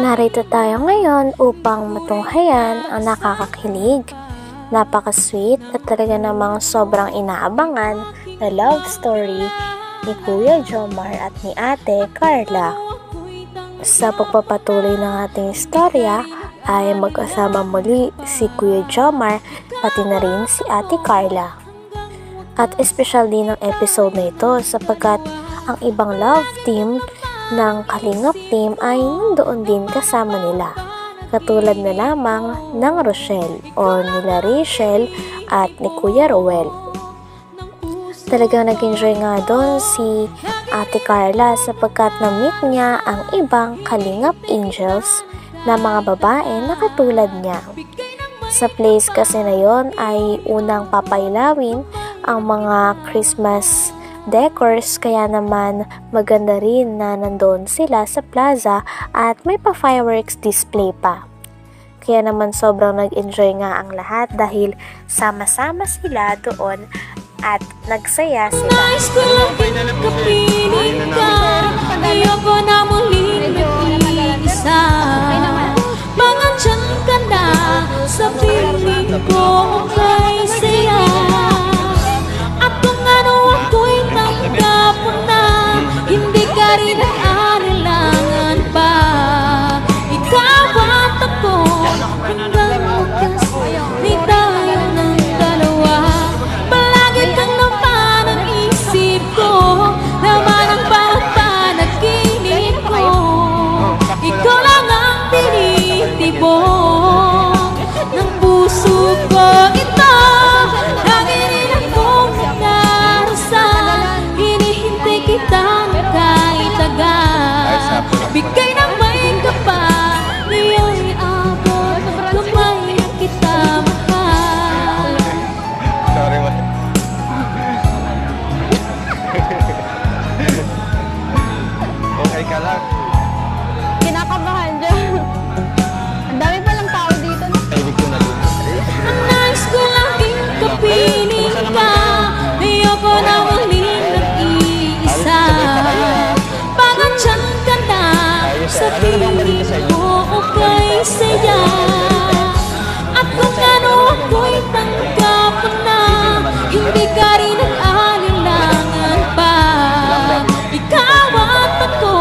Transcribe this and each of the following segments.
Narito tayo ngayon upang matunghayan ang nakakakilig, napaka-sweet at talaga namang sobrang inaabangan na love story ni Kuya Jomar at ni Ate Carla. Sa pagpapatuloy ng ating istorya ay magkasama muli si Kuya Jomar pati na rin si Ate Carla. At espesyal din ang episode na ito sapagkat ang ibang love team ng Kalingap team ay nandoon din kasama nila. Katulad na lamang ng Rochelle o nila Rachel at ni Kuya Rowell. Talagang nag-enjoy nga doon si Ate Carla sapagkat na-meet niya ang ibang Kalingap Angels na mga babae na katulad niya. Sa place kasi na yon ay unang papailawin ang mga Christmas decors kaya naman maganda rin na nandoon sila sa plaza at may pa fireworks display pa. Kaya naman sobrang nag-enjoy nga ang lahat dahil sama-sama sila doon at nagsaya sila. Sa piling ko o kay saya. At kung ano ako'y tanggap na Hindi ka rin nag-alilangan pa. Ikaw at ako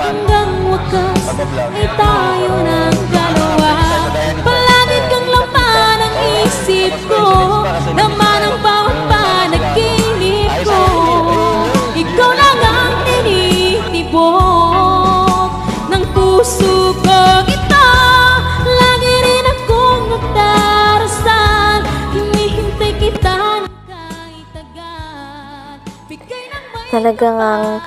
Hanggang wakas ay tayo ng dalawa. Palagi kang laman ang isip ko Laman Talagang ang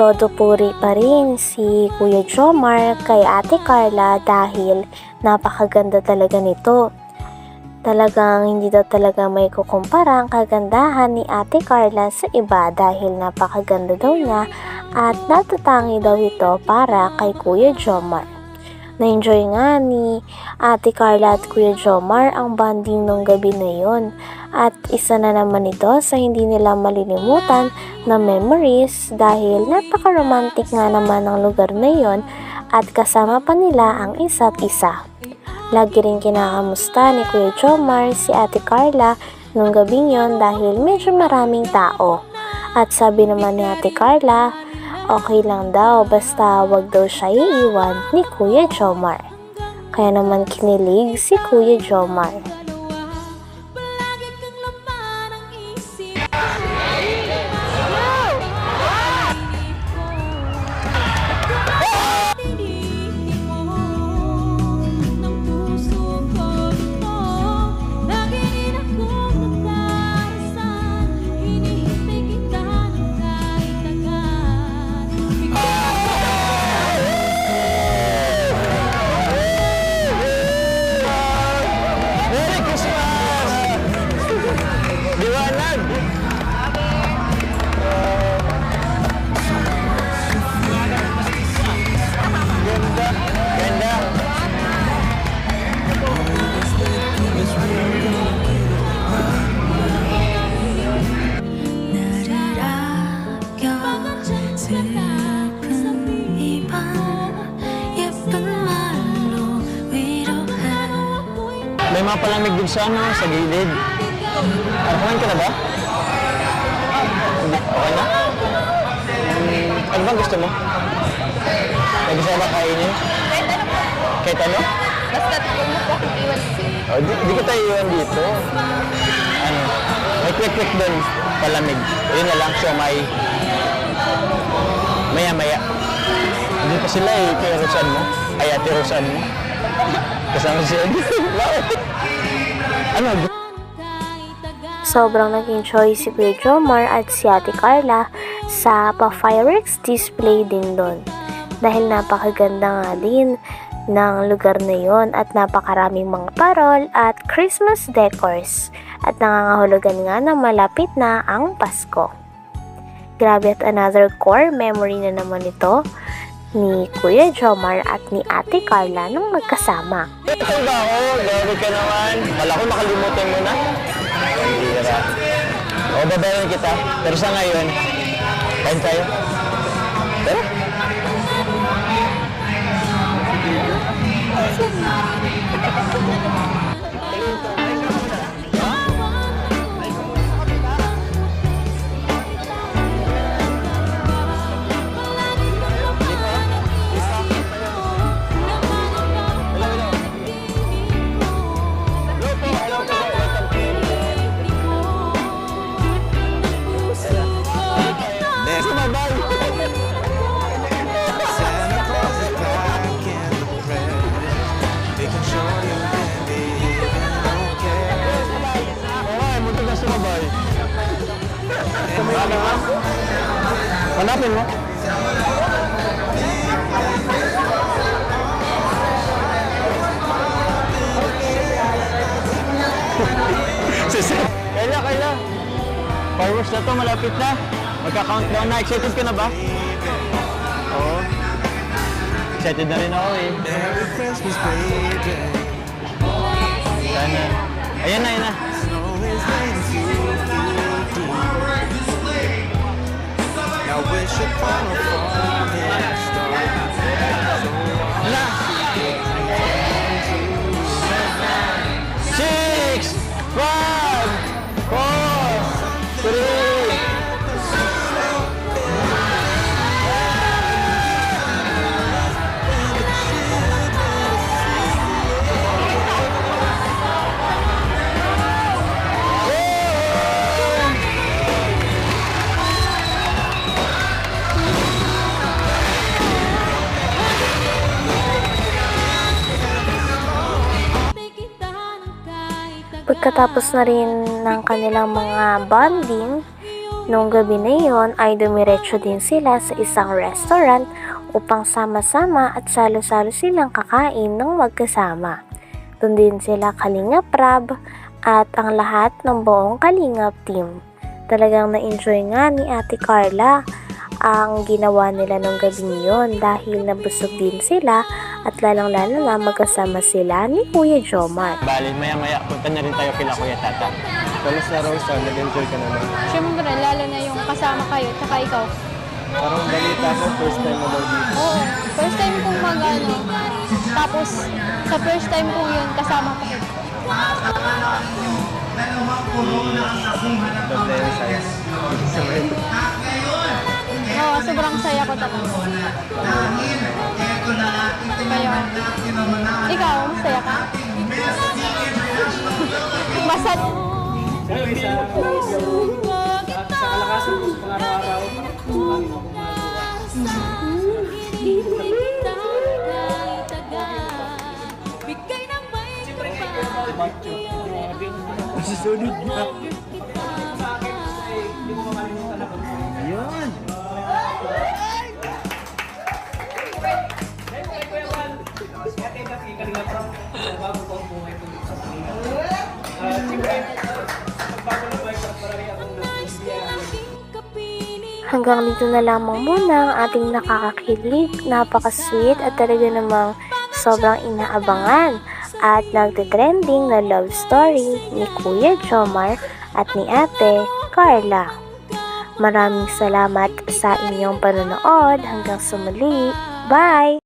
todo puri pa rin si Kuya Jomar kay Ate Carla dahil napakaganda talaga nito. Talagang hindi daw talaga may kukumpara ang kagandahan ni Ate Carla sa iba dahil napakaganda daw niya at natatangi daw ito para kay Kuya Jomar. Na-enjoy nga ni Ate Carla at Kuya Jomar ang bonding nung gabi na yon. At isa na naman ito sa hindi nila malilimutan na memories dahil napaka-romantic nga naman ang lugar na yon at kasama pa nila ang isa't isa. Lagi rin kinakamusta ni Kuya Jomar si Ate Carla nung gabing yon dahil medyo maraming tao. At sabi naman ni Ate Carla, okay lang daw basta wag daw siya iiwan ni Kuya Jomar. Kaya naman kinilig si Kuya Jomar. May mga palamig din sa ano, sa gilid. Kumain ka na ba? Okay na? Um, ano bang gusto mo? Pwede siya ba kainin? Kahit ano po. Kahit ano? Basta tulong mo po kung iwan dito. Oh, di, ko tayo iwan dito. Ano? May quick-quick doon, palamig. Yun na lang, siya may maya-maya. Hindi pa sila eh. Kaya Rosan mo. Ay, ate Rosan mo. Kasama siya. Bakit? ano? Sobrang nag-enjoy si Kuya Jomar at si Ate Carla sa pa-fireworks display din doon. Dahil napakaganda nga din ng lugar na yon at napakaraming mga parol at Christmas decors at nangangahulugan nga na malapit na ang Pasko. Grabe at another core memory na naman ito ni Kuya Jomar at ni Ate Carla nung magkasama. Ito ba ako? Grabe ka naman. Wala ko makalimutan mo na. Hindi ka O, babayaran kita. Pero sa ngayon, kain tayo. Hanapin mo. Kaya, kaya. Fireworks na to, malapit na. Magka-countdown na. Excited ka na ba? Oo. Excited na rin ako eh. Merry Christmas, baby. Sana. Ayan na, ayan na. Now wish upon a falling Pagkatapos na rin ng kanilang mga bonding, nung gabi na yon ay dumiretso din sila sa isang restaurant upang sama-sama at salo-salo silang kakain ng magkasama. Doon din sila Kalingap Rab at ang lahat ng buong Kalingap team. Talagang na-enjoy nga ni Ate Carla ang ginawa nila nung gabi niyon dahil nabusog din sila at lalang-lalo na magkasama sila ni Kuya Jomar. Bali, maya-maya, punta na rin tayo kila Kuya Tata. Kamusta Rosa? Nag-enjoy ka naman? Siyempre, lalo na yung kasama kayo, tsaka ikaw. Parang balita ko, first time mo daw dito. Oo, first time kong mag ano, tapos sa first time ko yun, kasama ko. Doble yung size. Oo, sobrang saya ko tapos. Kaya, ikaw, masaya ka? Basta, Bigay ng may Susunod na. Hanggang dito na lamang muna ang ating nakakakilig, napaka-sweet at talaga namang sobrang inaabangan at nagtitrending na love story ni Kuya Jomar at ni Ate Carla. Maraming salamat sa inyong panonood. Hanggang sa muli. Bye!